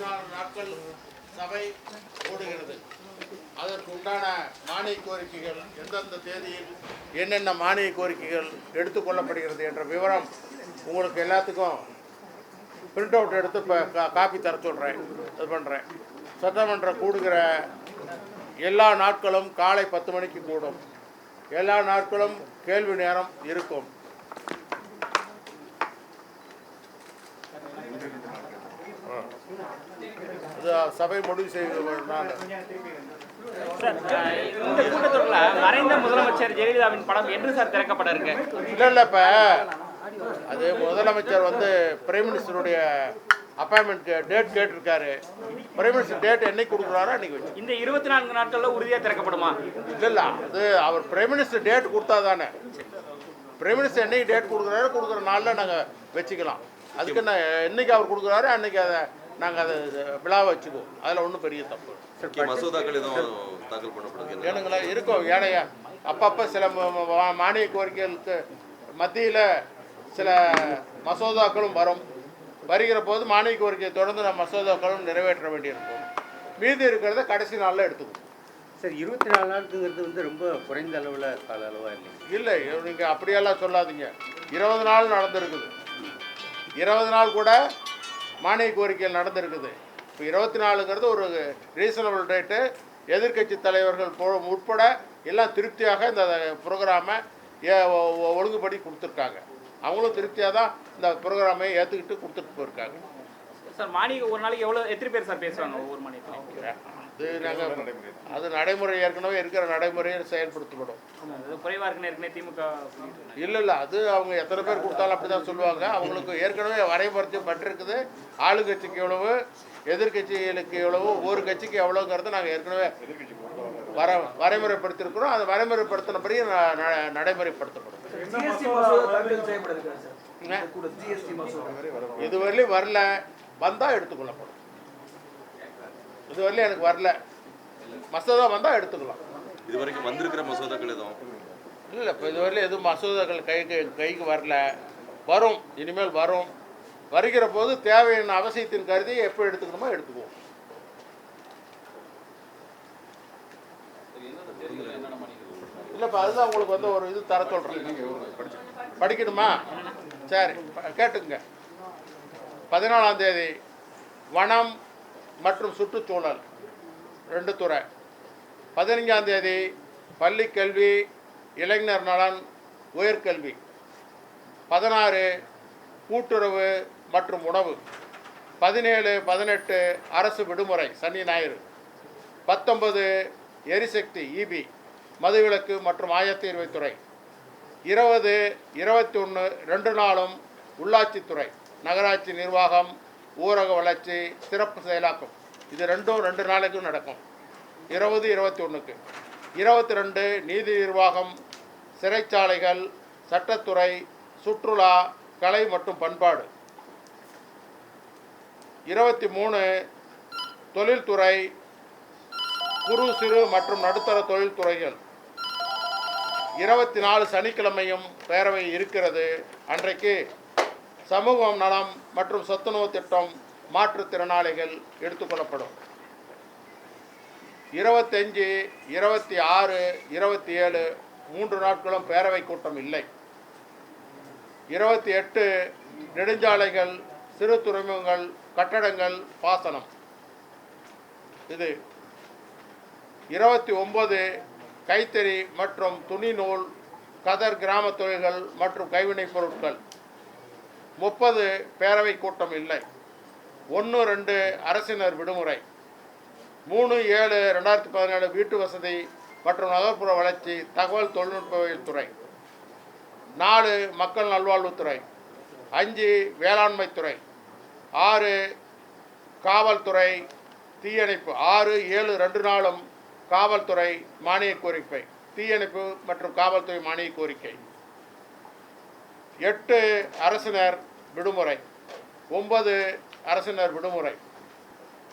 இருபத்தி நாலு நாட்கள் சபை கூடுகிறது அதற்கு உண்டான மானிய கோரிக்கைகள் எந்தெந்த தேதியில் என்னென்ன மானிய கோரிக்கைகள் எடுத்துக்கொள்ளப்படுகிறது என்ற விவரம் உங்களுக்கு எல்லாத்துக்கும் பிரிண்ட் அவுட் எடுத்து இப்போ கா காப்பி தர சொல்கிறேன் இது பண்ணுறேன் சட்டமன்றம் கூடுகிற எல்லா நாட்களும் காலை பத்து மணிக்கு கூடும். எல்லா நாட்களும் கேள்வி நேரம் இருக்கும். சபை முடிவு அஹ், இந்த கூட்டத்தொடரில் மறைந்த முதலமைச்சர் ஜெயலலிதாவின் படம் என்று சார் திறக்கப்பட இருக்கு இல்லை இல்லை இப்போ அது முதலமைச்சர் வந்து பிரைம் மினிஸ்டருடைய அப்பாயின்மெண்ட் டேட் கேட்டிருக்காரு. பிரைம் மினிஸ்டர் டேட் என்னைக்கு கொடுக்குறாரோ அன்னைக்கு இந்த இருபத்தி நான்கு நாட்கள்ல உறுதியா திறக்கப்படுமா? இல்லை இல்லை அது அவர் பிரைம் மினிஸ்டர் டேட் கொடுத்தா தானே பிரைம் மினிஸ்டர் என்னைக்கு டேட் கொடுக்குறாரோ கொடுக்குற நாளில் நாங்கள் வச்சுக்கலாம். அதுக்கு நான் என்னைக்கு அவர் கொடுக்குறாரோ அன்னைக்கு அதை நாங்கள் அதை விழாவை வச்சுக்குவோம். அதில் ஒன்றும் பெரிய தப்பு மசோதாக்கள் எதுவும் தாக்கல் பண்ணப்படுது ஏனுங்களா இருக்கும். ஏனையா அப்பப்போ சில மானிய கோரிக்கைகளுக்கு மத்தியில் சில மசோதாக்களும் வரும். வருகிற போது மானிய கோரிக்கையை தொடர்ந்து நம்ம மசோதாக்களும் நிறைவேற்ற வேண்டியிருக்கும். மீதி இருக்கிறத கடைசி நாளில் எடுத்துக்குவோம். சார் இருபத்தி நாலு நாளுக்குங்கிறது வந்து ரொம்ப குறைந்த அளவில் கால அளவாக இல்லைங்க இல்லை நீங்கள் அப்படியெல்லாம் சொல்லாதீங்க. இருபது நாள் நடந்திருக்குது. இருபது நாள் கூட மானிய கோரிக்கைகள் நடந்திருக்குது. இப்போ இருபத்தி நாலுங்கிறது ஒரு ரீசனபிள் ரேட்டு எதிர்க்கட்சி தலைவர்கள் உட்பட எல்லாம் திருப்தியாக இந்த ப்ரோக்ராமை ஒழுங்குபடி கொடுத்துருக்காங்க. அவங்களும் திருப்தியாக தான் இந்த ப்ரோக்ராமை ஏற்றுக்கிட்டு கொடுத்துட்டு போயிருக்காங்க. சார் மானிய ஒரு நாளைக்கு எவ்வளவு எத்தனை பேர் சார் பேசுவாங்க ஒவ்வொரு மானியத்திலும் அது நாங்கள் அது நடைமுறை ஏற்கனவே இருக்கிற நடைமுறையை செயல்படுத்தப்படும். அது குறைவா இருக்குன்னு ஏற்கனவே திமுக இல்லை இல்லை அது அவங்க எத்தனை பேர் கொடுத்தாலும் அப்படி தான் சொல்லுவாங்க. அவங்களுக்கு ஏற்கனவே வரைபடுத்தி பட்டிருக்குது. ஆளுங்கட்சிக்கு எவ்வளவு எதிர்க்கட்சிகளுக்கு எவ்வளவு ஒவ்வொரு கட்சிக்கு எவ்வளோங்கிறத நாங்கள் ஏற்கனவே வர வரைமுறைப்படுத்தியிருக்கிறோம். அது வரைமுறைப்படுத்தினபடி நடைமுறைப்படுத்தப்படும்? இதுவரையிலும் வரல. வந்தால் எடுத்துக்கொள்ளப்படும். இதுவரையிலும் எனக்கு வரல. மசோதா வந்தால் எடுத்துக்கலாம். இது வரைக்கும் வந்திருக்கிற மசோதாக்கள் எதுவும்? இல்லை இப்போ இதுவரையிலும் எதுவும் மசோதாக்கள் கைக்கு கைக்கு வரல. வரும். இனிமேல் வரும். வருகிற போது தேவையான அவசியத்தின் கருதி எப்போ எடுத்துக்கணுமோ எடுத்துக்குவோம். இல்லைப்பா அதுதான் உங்களுக்கு வந்து ஒரு இது தர சொல்கிறேன் படிக்கணுமா? சரி கேட்டுக்குங்க. பதினாலாம் தேதி. வனம் மற்றும் சுற்றுச்சூழல். ரெண்டு துறை. பதினஞ்சாம் தேதி பள்ளி கல்வி இளைஞர் நலன் உயர்கல்வி. பதினாறு கூட்டுறவு மற்றும் உணவு. பதினேழு பதினெட்டு அரசு விடுமுறை சனி ஞாயிறு. பத்தொன்பது எரிசக்தி இபி மதுவிலக்கு மற்றும் ஆயத்தீர்வைத்துறை இருபது இருபத்தி ஒன்று ரெண்டு நாளும் உள்ளாட்சித்துறை நகராட்சி நிர்வாகம் ஊரக வளர்ச்சி சிறப்பு செயலாக்கம். இது ரெண்டும் ரெண்டு நாளைக்கும் நடக்கும். இருபது இருபத்தி ஒன்றுக்கு இருபத்தி ரெண்டு நீதி நிர்வாகம் சிறைச்சாலைகள் சட்டத்துறை சுற்றுலா கலை மற்றும் பண்பாடு. இருபத்தி மூணு தொழில்துறை குறு சிறு மற்றும் நடுத்தர தொழில்துறைகள். இருபத்தி நாலு சனிக்கிழமையும் பேரவை இருக்கிறது அன்றைக்கு. சமூகம் நலம் மற்றும் சத்துணவு திட்டம் மாற்றுத்திறனாளிகள் எடுத்துக்கொள்ளப்படும் இருபத்தஞ்சு இருபத்தி ஆறு இருபத்தி ஏழு மூன்று நாட்களும் பேரவை கூட்டம் இல்லை. இருபத்தி எட்டு நெடுஞ்சாலைகள் சிறு துறைமுகங்கள் கட்டடங்கள் பாசனம். இது இருபத்தி ஒன்பது கைத்தறி மற்றும் துணி நூல் கதர் கிராம தொழில்கள் மற்றும் கைவினைப் பொருட்கள். முப்பது பேரவை கூட்டம் இல்லை. ஒன்று ரெண்டு அரசினர் விடுமுறை. மூணு ஏழு ரெண்டாயிரத்தி பதினேழு வீட்டு வசதி மற்றும் நகர்ப்புற வளர்ச்சி தகவல் தொழில்நுட்பவியல் துறை. நாலு மக்கள் நல்வாழ்வுத்துறை அஞ்சு வேளாண்மைத்துறை ஆறு காவல்துறை தீயணைப்பு. ஆறு ஏழு ரெண்டு நாளும் காவல்துறை மானிய கோரிக்கை. தீயணைப்பு மற்றும் காவல்துறை மானிய கோரிக்கை. எட்டு அரசினர் விடுமுறை. ஒன்பது அரசினர் விடுமுறை.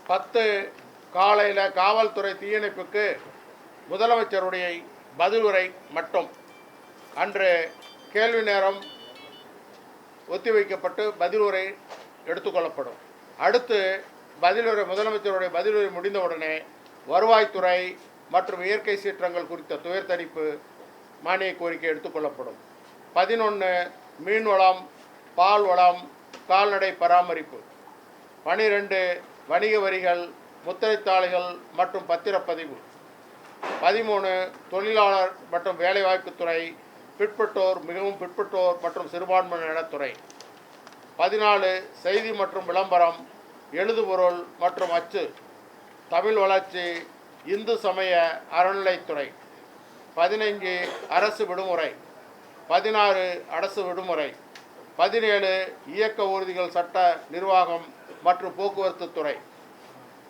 பத்து காலையில் காவல்துறை தீயணைப்புக்கு முதலமைச்சருடைய பதிலுரை மட்டும். அன்று கேள்வி நேரம் ஒத்திவைக்கப்பட்டு பதிலுரை எடுத்துக்கொள்ளப்படும். அடுத்து பதிலுரை முதலமைச்சருடைய பதிலுரை முடிந்தவுடனே வருவாய்த்துறை மற்றும் இயற்கை சீற்றங்கள் குறித்த துயர்தணிப்பு மானிய கோரிக்கை எடுத்துக்கொள்ளப்படும். பதினொன்று மீன்வளம் பால் வளம் கால்நடை பராமரிப்பு. பனிரெண்டு வணிக வரிகள் முத்திரைத்தாளிகள் மற்றும் பத்திரப்பதிவு. பதிமூணு தொழிலாளர் மற்றும் வேலைவாய்ப்புத்துறை பிற்பட்டோர் மிகவும் பிற்பட்டோர் மற்றும் சிறுபான்மையினர் துறை பதினாலு செய்தி மற்றும் விளம்பரம் எழுதுபொருள் மற்றும் அச்சு. தமிழ் வளர்ச்சி இந்து சமய அறநிலைத்துறை. பதினைஞ்சு அரசு விடுமுறை. பதினாறு அரசு விடுமுறை. பதினேழு இயக்க ஊர்திகள் சட்ட நிர்வாகம் மற்றும் போக்குவரத்து துறை.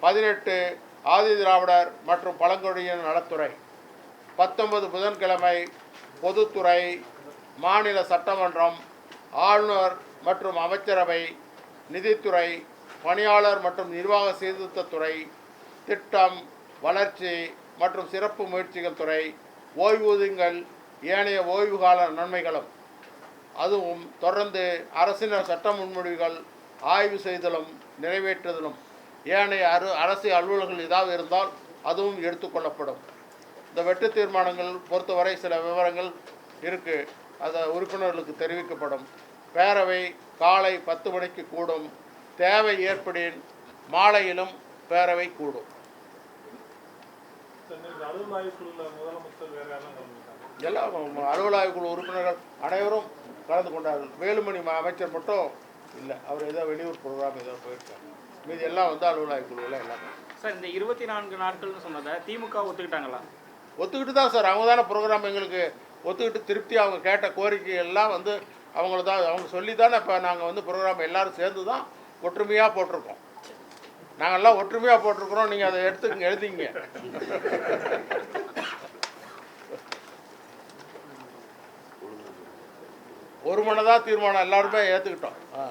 பதினெட்டு ஆதி திராவிடர் மற்றும் பழங்குடியினர் நலத்துறை. பத்தொன்பது புதன்கிழமை பொதுத்துறை மாநில சட்டமன்றம் ஆளுநர் மற்றும் அமைச்சரவை நிதித்துறை பணியாளர் மற்றும் நிர்வாக சீர்திருத்தத்துறை திட்டம் வளர்ச்சி மற்றும் சிறப்பு முயற்சிகள் துறை ஓய்வூதியங்கள் ஏனைய ஓய்வு கால நன்மைகளும். அதுவும் தொடர்ந்து அரசின் சட்ட முன்மொழிவுகள் ஆய்வு செய்தலும் நிறைவேற்றுதலும் ஏனைய அரு அரசு அலுவலர்கள் ஏதாவது இருந்தால் அதுவும் எடுத்துக்கொள்ளப்படும் இந்த வெட்டு தீர்மானங்கள் பொறுத்தவரை சில விவரங்கள் இருக்குது அதை உறுப்பினர்களுக்கு தெரிவிக்கப்படும். பேரவை காலை பத்து மணிக்கு கூடும். தேவை ஏற்படின் மாலையிலும் பேரவை கூடும். எல்லாம் அலுவலக குழு உறுப்பினர்கள் அனைவரும் கலந்து கொண்டார்கள். வேலுமணி அமைச்சர் மட்டும் இல்லை அவர் ஏதோ வெளியூர் ப்ரோக்ராம் ஏதோ போயிருக்காங்க மீதி எல்லாம் வந்து அலுவலக குழுவில் எல்லாம். சார் இந்த இருபத்தி நான்கு நாட்கள்னு சொன்னதை திமுக ஒத்துக்கிட்டாங்களா? ஒத்துக்கிட்டு தான் சார். அவங்க தானே ப்ரோக்ராம் எங்களுக்கு ஒத்துக்கிட்டு திருப்தி. அவங்க கேட்ட கோரிக்கை எல்லாம் வந்து அவங்கள தான் அவங்க சொல்லி தானே இப்போ நாங்கள் வந்து ப்ரோக்ராம் எல்லாரும் சேர்ந்து தான் ஒற்றுமையாக போட்டிருக்கோம். நாங்கள்லாம் ஒற்றுமையாக போட்டிருக்கிறோம். நீங்கள் அதை எடுத்துக்கங்க எழுதிங்க ஒரு மனதாக தீர்மானம் எல்லாருமே ஏற்றுக்கிட்டோம் ஆ.